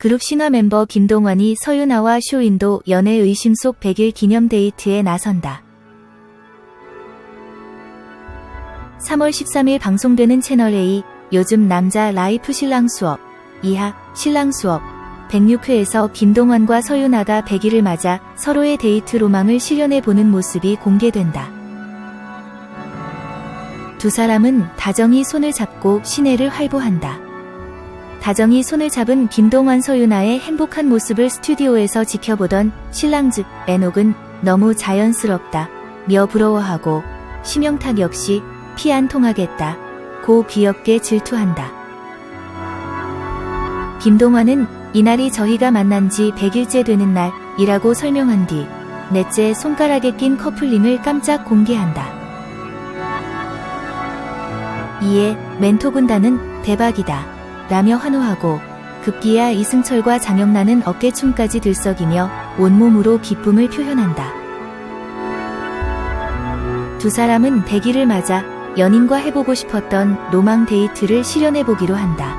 그룹 신화 멤버 김동완이 서윤아와 쇼인도 연애 의심 속 100일 기념 데이트에 나선다. 3월 13일 방송되는 채널A 요즘 남자 라이프 신랑 수업 이하 신랑 수업 106회에서 김동완과 서윤아가 100일을 맞아 서로의 데이트 로망을 실현해 보는 모습이 공개된다. 두 사람은 다정히 손을 잡고 시내를 활보한다. 다정히 손을 잡은 김동완 서윤아의 행복한 모습을 스튜디오에서 지켜보던 신랑 즉 애녹은 너무 자연스럽다 며 부러워하고 심영탁 역시 피 안 통하겠다 고 귀엽게 질투한다. 김동완은 이날이 저희가 만난 지 100일째 되는 날이라고 설명한 뒤 넷째 손가락에 낀 커플링을 깜짝 공개한다. 이에 멘토 군단은 대박이다 라며 환호하고 급기야 이승철과 장영란은 어깨춤까지 들썩이며 온몸으로 기쁨을 표현한다. 두 사람은 100일을 맞아 연인과 해보고 싶었던 로망 데이트를 실현해보기로 한다.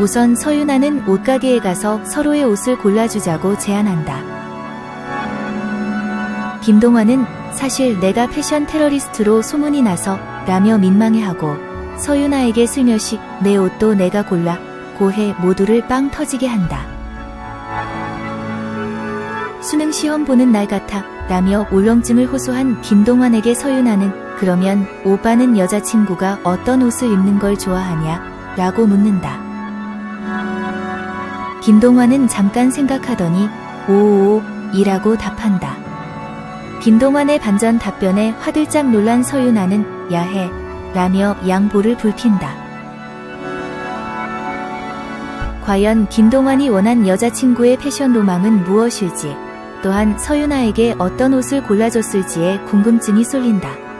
우선 서윤아는 옷가게에 가서 서로의 옷을 골라주자고 제안한다. 김동완은 사실 내가 패션 테러리스트로 소문이 나서 라며 민망해하고 서윤아에게 슬며시 내 옷도 내가 골라 고해 모두를 빵 터지게 한다. 수능 시험 보는 날 같아 라며 울렁증을 호소한 김동완에게 서윤아는 그러면 오빠는 여자친구가 어떤 옷을 입는 걸 좋아하냐? 라고 묻는다. 김동완은 잠깐 생각하더니 오오 이라고 답한다. 김동완의 반전 답변에 화들짝 놀란 서윤아는 야해 라며 양보를 불핀다. 과연 김동완이 원한 여자친구의 패션 로망은 무엇일지 또한 서윤아에게 어떤 옷을 골라줬을지에 궁금증이 쏠린다.